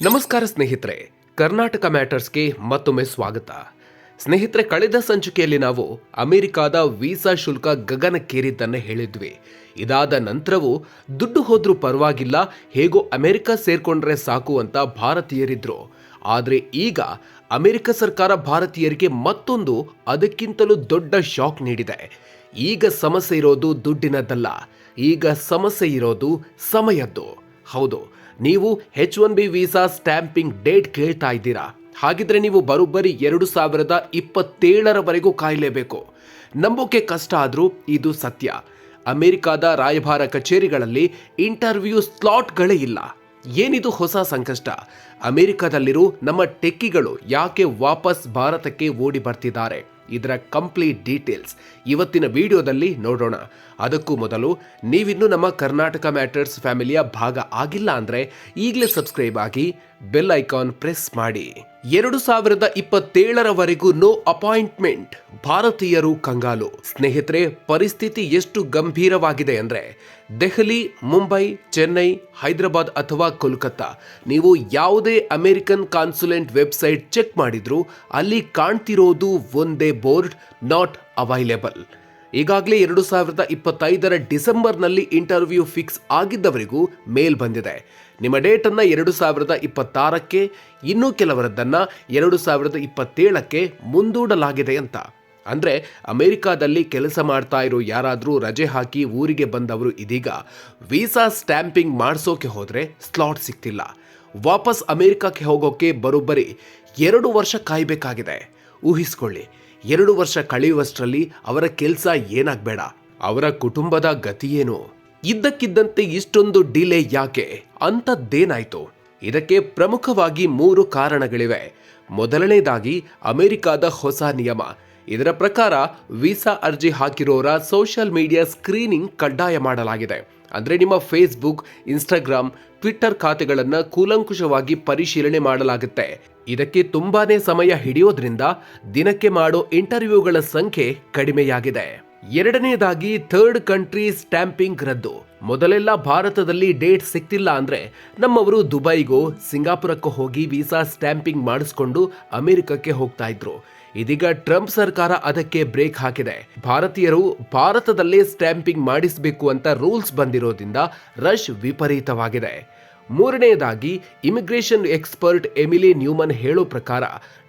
ನಮಸ್ಕಾರ ಸ್ನೇಹಿತರೆ, ಕರ್ನಾಟಕ ಮ್ಯಾಟರ್ಸ್ಗೆ ಮತ್ತೊಮ್ಮೆ ಸ್ವಾಗತ. ಸ್ನೇಹಿತರೆ, ಕಳೆದ ಸಂಚಿಕೆಯಲ್ಲಿ ನಾವು ಅಮೆರಿಕಾದ ವೀಸಾ ಶುಲ್ಕ ಗಗನಕ್ಕೇರಿದ್ದನ್ನು ಹೇಳಿದ್ವಿ. ಇದಾದ ನಂತರವೂ ದುಡ್ಡು ಹೋದ್ರೂ ಪರವಾಗಿಲ್ಲ, ಹೇಗೋ ಅಮೆರಿಕ ಸೇರ್ಕೊಂಡ್ರೆ ಸಾಕು ಅಂತ ಭಾರತೀಯರಿದ್ರು. ಆದರೆ ಈಗ ಅಮೆರಿಕ ಸರ್ಕಾರ ಭಾರತೀಯರಿಗೆ ಮತ್ತೊಂದು ಅದಕ್ಕಿಂತಲೂ ದೊಡ್ಡ ಶಾಕ್ ನೀಡಿದೆ. ಈಗ ಸಮಸ್ಯೆ ಇರೋದು ದುಡ್ಡಿನದ್ದಲ್ಲ, ಈಗ ಸಮಸ್ಯೆ ಇರೋದು ಸಮಯದ್ದು. ಹೌದು ನೀವು H one B visa stamping date ಕೇಳ್ತಾ ಇದ್ದೀರಾ? ಹಾಗಿದ್ರೆ ನೀವು ಬರೋಬ್ಬರಿ ಎರಡು ಸಾವಿರದ ಇಪ್ಪತ್ತೇಳರವರೆಗೂ ಕಾಯಲೇಬೇಕು. ನಂಬೋಕೆ ಕಷ್ಟ ಆದರೂ ಇದು ಸತ್ಯ. ಅಮೆರಿಕಾದ ರಾಯಭಾರ ಕಚೇರಿಗಳಲ್ಲಿ ಇಂಟರ್ವ್ಯೂ ಸ್ಲಾಟ್ಗಳೇ ಇಲ್ಲ. ಏನಿದು ಹೊಸ ಸಂಕಷ್ಟ? ಅಮೆರಿಕದಲ್ಲಿರೋ ನಮ್ಮ ಟೆಕ್ಕಿಗಳು ಯಾಕೆ ವಾಪಸ್ ಭಾರತಕ್ಕೆ ಓಡಿ ಬರ್ತಿದ್ದಾರೆ? ಇದರ ಕಂಪ್ಲೀಟ್ ಡೀಟೇಲ್ಸ್ ಇವತ್ತಿನ ವಿಡಿಯೋದಲ್ಲಿ ನೋಡೋಣ. ಅದಕ್ಕೂ ಮೊದಲು ನೀವಿನ್ನೂ ನಮ್ಮ ಕರ್ನಾಟಕ ಮ್ಯಾಟರ್ಸ್ ಫ್ಯಾಮಿಲಿಯ ಭಾಗ ಆಗಿಲ್ಲ ಅಂದರೆ ಈಗಲೇ ಸಬ್ಸ್ಕ್ರೈಬ್ ಆಗಿ ಬೆಲ್ ಐಕಾನ್ ಪ್ರೆಸ್ ಮಾಡಿ. ಎರಡು ಸಾವಿರದ ಇಪ್ಪತ್ತೇಳರವರೆಗೂ ನೋ ಅಪಾಯಿಂಟ್ಮೆಂಟ್. ಭಾರತೀಯರು ಕಂಗಾಲು. ಸ್ನೇಹಿತರೆ, ಪರಿಸ್ಥಿತಿ ಎಷ್ಟು ಗಂಭೀರವಾಗಿದೆ ಅಂದರೆ, ದೆಹಲಿ, ಮುಂಬೈ, ಚೆನ್ನೈ, ಹೈದರಾಬಾದ್ ಅಥವಾ ಕೋಲ್ಕತ್ತಾ. ನೀವು ಯಾವುದೇ ಅಮೆರಿಕನ್ ಕಾನ್ಸುಲೆಂಟ್ ವೆಬ್ಸೈಟ್ ಚೆಕ್ ಮಾಡಿದ್ರು, ಅಲ್ಲಿ ಕಾಣ್ತಿರೋದು ಒಂದೇ ಬೋರ್ಡ್, ನಾಟ್ ಅವೈಲೇಬಲ್. ಈಗಾಗಲೇ ಎರಡು ಸಾವಿರದ ಇಪ್ಪತ್ತೈದರ ಡಿಸೆಂಬರ್ನಲ್ಲಿ ಇಂಟರ್ವ್ಯೂ ಫಿಕ್ಸ್ ಆಗಿದ್ದವರಿಗೂ ಮೇಲ್ ಬಂದಿದೆ. ನಿಮ್ಮ ಡೇಟನ್ನು ಎರಡು ಸಾವಿರದ ಇಪ್ಪತ್ತಾರಕ್ಕೆ, ಇನ್ನೂ ಕೆಲವರದ್ದನ್ನು ಎರಡು ಸಾವಿರದ ಇಪ್ಪತ್ತೇಳಕ್ಕೆ ಮುಂದೂಡಲಾಗಿದೆ ಅಂತ. ಅಂದರೆ ಅಮೆರಿಕಾದಲ್ಲಿ ಕೆಲಸ ಮಾಡ್ತಾ ಇರೋ ಯಾರಾದರೂ ರಜೆ ಹಾಕಿ ಊರಿಗೆ ಬಂದವರು ಇದೀಗ ವೀಸಾ ಸ್ಟ್ಯಾಂಪಿಂಗ್ ಮಾಡಿಸೋಕೆ ಹೋದರೆ ಸ್ಲಾಟ್ ಸಿಗ್ತಿಲ್ಲ. ವಾಪಸ್ ಅಮೆರಿಕಕ್ಕೆ ಹೋಗೋಕೆ ಬರೋಬ್ಬರಿ ಎರಡು ವರ್ಷ ಕಾಯಬೇಕಾಗಿದೆ. ಊಹಿಸ್ಕೊಳ್ಳಿ, ಎರಡು ವರ್ಷ ಕಳೆಯುವಷ್ಟರಲ್ಲಿ ಅವರ ಕೆಲಸ ಏನಾಗಬೇಡ. ಅವರ ಕುಟುಂಬದ ಗತಿಯೇನು ಇದ್ದಕ್ಕಿದ್ದಂತೆ ಇಷ್ಟೊಂದು ಡಿಲೇ ಯಾಕೆ? ಅಂಥದ್ದೇನಾಯಿತು ಇದಕ್ಕೆ ಪ್ರಮುಖವಾಗಿ ಮೂರು ಕಾರಣಗಳಿವೆ. ಮೊದಲನೇದಾಗಿ, ಅಮೆರಿಕಾದ ಹೊಸ ನಿಯಮ. ಇದರ ಪ್ರಕಾರ, ವೀಸಾ ಅರ್ಜಿ ಹಾಕಿರೋರ ಸೋಷಿಯಲ್ ಮೀಡಿಯಾ ಸ್ಕ್ರೀನಿಂಗ್ ಕಡ್ಡಾಯ ಮಾಡಲಾಗಿದೆ. ಅಂದರೆ ನಿಮ್ಮ ಫೇಸ್ಬುಕ್, ಇನ್ಸ್ಟಾಗ್ರಾಮ್, ಟ್ವಿಟ್ಟರ್ ಖಾತೆಗಳನ್ನು ಕೂಲಂಕುಷವಾಗಿ ಪರಿಶೀಲನೆ ಮಾಡಲಾಗುತ್ತೆ. ಇದಕ್ಕೆ ತುಂಬಾನೇ ಸಮಯ ಹಿಡಿಯೋದ್ರಿಂದ ದಿನಕ್ಕೆ ಮಾಡೋ ಇಂಟರ್ವ್ಯೂಗಳ ಸಂಖ್ಯೆ ಕಡಿಮೆಯಾಗಿದೆ. ಎರಡನೇದಾಗಿ ಥರ್ಡ್ ಕಂಟ್ರಿ ಸ್ಟ್ಯಾಂಪಿಂಗ್ ರದ್ದು. ಮೊದಲೆಲ್ಲ ಭಾರತದಲ್ಲಿ ಡೇಟ್ ಸಿಕ್ತಿಲ್ಲ ಅಂದ್ರೆ ನಮ್ಮವರು ದುಬೈಗೋ, ಸಿಂಗಾಪುರಕ್ಕೂ ಹೋಗಿ ವೀಸಾ ಸ್ಟ್ಯಾಂಪಿಂಗ್ ಮಾಡಿಸ್ಕೊಂಡು ಅಮೆರಿಕಕ್ಕೆ ಹೋಗ್ತಾ ಇದ್ರು. ಇದೀಗ ಟ್ರಂಪ್ ಸರ್ಕಾರ ಅದಕ್ಕೆ ಬ್ರೇಕ್ ಹಾಕಿದೆ. ಭಾರತೀಯರು ಭಾರತದಲ್ಲೇ ಸ್ಟ್ಯಾಂಪಿಂಗ್ ಮಾಡಿಸಬೇಕು ಅಂತ ರೂಲ್ಸ್ ಬಂದಿರೋದ್ರಿಂದ ರಶ್ ವಿಪರೀತವಾಗಿದೆ. ಮೂರನೆಯದಾಗಿ ಇಮಿಗ್ರೇಷನ್ ಎಕ್ಸ್ಪರ್ಟ್ ಎಮಿಲಿ ನ್ಯೂಮನ್ ಹೇಳೋ ಪ್ರಕಾರ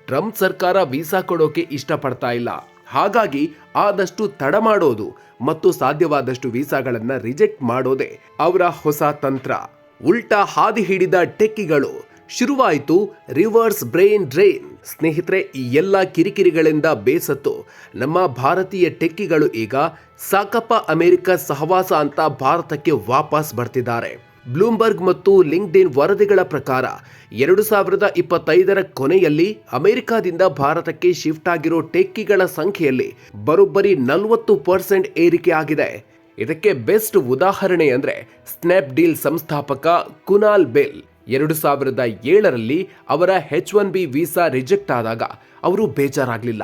ಟ್ರಂಪ್ ಸರ್ಕಾರ ವೀಸಾ ಕೊಡೋಕೆ ಇಷ್ಟಪಡ್ತಾ ಇಲ್ಲ. ಹಾಗಾಗಿ ಆದಷ್ಟು ತಡ ಮಾಡೋದು ಮತ್ತು ಸಾಧ್ಯವಾದಷ್ಟು ವೀಸಾಗಳನ್ನು ರಿಜೆಕ್ಟ್ ಮಾಡೋದೇ ಅವರ ಹೊಸ ತಂತ್ರ. ಉಲ್ಟಾ ಹಾದಿ ಹಿಡಿದ ಟೆಕ್ಕಿಗಳು ಶುರುವಾಯಿತು ರಿವರ್ಸ್ ಬ್ರೈನ್ ಡ್ರೈನ್. ಸ್ನೇಹಿತರೆ, ಈ ಎಲ್ಲ ಕಿರಿಕಿರಿಗಳಿಂದ ಬೇಸತ್ತು ನಮ್ಮ ಭಾರತೀಯ ಟೆಕ್ಕಿಗಳು ಈಗ ಸಾಕಪ್ಪ ಅಮೆರಿಕ ಸಹವಾಸ ಅಂತ ಭಾರತಕ್ಕೆ ವಾಪಸ್ ಬರ್ತಿದ್ದಾರೆ. ಬ್ಲೂಮ್ಬರ್ಗ್ ಮತ್ತು ಲಿಂಕ್ಡಿನ್ ವರದಿಗಳ ಪ್ರಕಾರ, ಎರಡು ಸಾವಿರದ ಇಪ್ಪತ್ತೈದರ ಕೊನೆಯಲ್ಲಿ ಅಮೆರಿಕಾದಿಂದ ಭಾರತಕ್ಕೆ ಶಿಫ್ಟ್ ಆಗಿರೋ ಟೆಕ್ಕಿಗಳ ಸಂಖ್ಯೆಯಲ್ಲಿ ಬರೋಬ್ಬರಿ ನಲವತ್ತು ಪರ್ಸೆಂಟ್ ಏರಿಕೆ ಆಗಿದೆ. ಇದಕ್ಕೆ ಬೆಸ್ಟ್ ಉದಾಹರಣೆ ಅಂದರೆ ಸ್ನ್ಯಾಪ್ಡೀಲ್ ಸಂಸ್ಥಾಪಕ ಕುನಾಲ್ ಬೆಲ್. ಎರಡು ಸಾವಿರದ ಏಳರಲ್ಲಿ ಅವರ H one B visa reject ಆದಾಗ ಅವರು ಬೇಜಾರಾಗಲಿಲ್ಲ.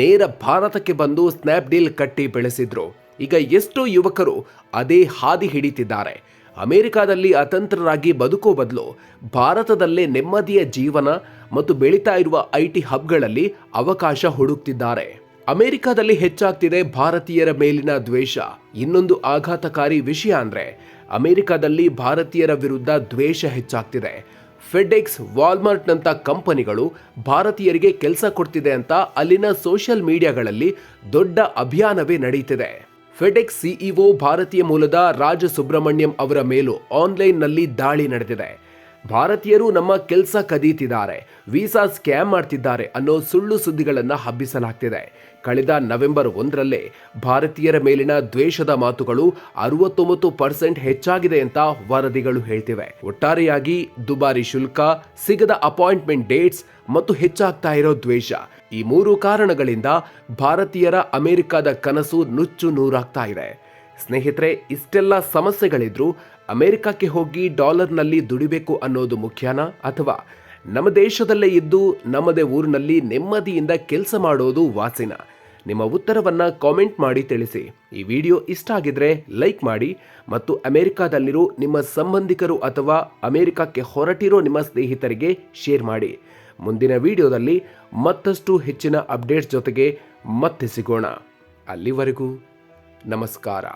ನೇರ ಭಾರತಕ್ಕೆ ಬಂದು ಸ್ನ್ಯಾಪ್ಡೀಲ್ ಕಟ್ಟಿ ಬೆಳೆಸಿದ್ರು. ಈಗ ಎಷ್ಟೋ ಯುವಕರು ಅದೇ ಹಾದಿ ಹಿಡಿತಿದ್ದಾರೆ. ಅಮೆರಿಕಾದಲ್ಲಿ ಅತಂತ್ರರಾಗಿ ಬದುಕೋ ಬದಲು ಭಾರತದಲ್ಲೇ ನೆಮ್ಮದಿಯ ಜೀವನ ಮತ್ತು ಬೆಳೀತಾ ಇರುವ ಐ ಹಬ್ಗಳಲ್ಲಿ ಅವಕಾಶ ಹುಡುಕ್ತಿದ್ದಾರೆ. ಅಮೆರಿಕಾದಲ್ಲಿ ಹೆಚ್ಚಾಗ್ತಿದೆ ಭಾರತೀಯರ ಮೇಲಿನ ದ್ವೇಷ. ಇನ್ನೊಂದು ಆಘಾತಕಾರಿ ವಿಷಯ ಅಂದ್ರೆ ಅಮೆರಿಕಾದಲ್ಲಿ ಭಾರತೀಯರ ವಿರುದ್ಧ ದ್ವೇಷ ಹೆಚ್ಚಾಗ್ತಿದೆ. ಫೆಡೆಕ್ಸ್ ವಾಲ್ಮಾರ್ಟ್ನಂಥ ಕಂಪನಿಗಳು ಭಾರತೀಯರಿಗೆ ಕೆಲಸ ಕೊಡ್ತಿದೆ ಅಂತ ಅಲ್ಲಿನ ಸೋಷಿಯಲ್ ಮೀಡಿಯಾಗಳಲ್ಲಿ ದೊಡ್ಡ ಅಭಿಯಾನವೇ ನಡೀತಿದೆ. ಫೆಡೆಕ್ಸ್ ಸಿಇಒ ಭಾರತೀಯ ಮೂಲದ ರಾಜ ಸುಬ್ರಹ್ಮಣ್ಯಂ ಅವರ ಮೇಲೂ ಆನ್ಲೈನ್ನಲ್ಲಿ ದಾಳಿ ನಡೆದಿದೆ. ಭಾರತೀಯರು ನಮ್ಮ ಕೆಲಸ ಕದೀತಿದ್ದಾರೆ. ವೀಸಾ ಸ್ಕ್ಯಾಮ್ ಮಾಡ್ತಿದ್ದಾರೆ ಅನ್ನೋ ಸುಳ್ಳು ಸುದ್ದಿಗಳನ್ನು ಹಬ್ಬಿಸಲಾಗ್ತಿದೆ. ಕಳೆದ ನವೆಂಬರ್ ಒಂದರಲ್ಲೇ ಭಾರತೀಯರ ಮೇಲಿನ ದ್ವೇಷದ ಮಾತುಗಳು ಅರವತ್ತೊಂಬತ್ತು ಪರ್ಸೆಂಟ್ ಹೆಚ್ಚಾಗಿದೆ ಅಂತ ವರದಿಗಳು ಹೇಳ್ತಿವೆ. ಒಟ್ಟಾರೆಯಾಗಿ ದುಬಾರಿ ಶುಲ್ಕ, ಸಿಗದ ಅಪಾಯಿಂಟ್ಮೆಂಟ್ ಡೇಟ್ಸ್ ಮತ್ತು ಹೆಚ್ಚಾಗ್ತಾ ಇರೋ ದ್ವೇಷ. ಈ ಮೂರು ಕಾರಣಗಳಿಂದ ಭಾರತೀಯರ ಅಮೆರಿಕದ ಕನಸು ನುಚ್ಚು ನೂರಾಗ್ತಾ ಇದೆ. ಸ್ನೇಹಿತರೆ, ಇಷ್ಟೆಲ್ಲ ಸಮಸ್ಯೆಗಳಿದ್ರು ಅಮೆರಿಕಕ್ಕೆ ಹೋಗಿ ಡಾಲರ್ನಲ್ಲಿ ದುಡಿಬೇಕು ಅನ್ನೋದು ಮುಖ್ಯನಾ? ಅಥವಾ ನಮ್ಮ ದೇಶದಲ್ಲೇ ಇದ್ದು ನಮ್ಮದೇ ಊರಿನಲ್ಲಿ ನೆಮ್ಮದಿಯಿಂದ ಕೆಲಸ ಮಾಡೋದು ವಾಸಿನ? ನಿಮ್ಮ ಉತ್ತರವನ್ನು ಕಾಮೆಂಟ್ ಮಾಡಿ ತಿಳಿಸಿ. ಈ ವಿಡಿಯೋ ಇಷ್ಟ ಆಗಿದ್ರೆ ಲೈಕ್ ಮಾಡಿ ಮತ್ತು ಅಮೆರಿಕಾದಲ್ಲಿರೋ ನಿಮ್ಮ ಸಂಬಂಧಿಕರು ಅಥವಾ ಅಮೆರಿಕಕ್ಕೆ ಹೊರಟಿರೋ ನಿಮ್ಮ ಸ್ನೇಹಿತರಿಗೆ ಶೇರ್ ಮಾಡಿ. ಮುಂದಿನ ವಿಡಿಯೋದಲ್ಲಿ ಮತ್ತಷ್ಟು ಹೆಚ್ಚಿನ ಅಪ್ಡೇಟ್ಸ್ ಜೊತೆಗೆ ಮತ್ತೆ ಸಿಗೋಣ. ಅಲ್ಲಿವರೆಗೂ ನಮಸ್ಕಾರ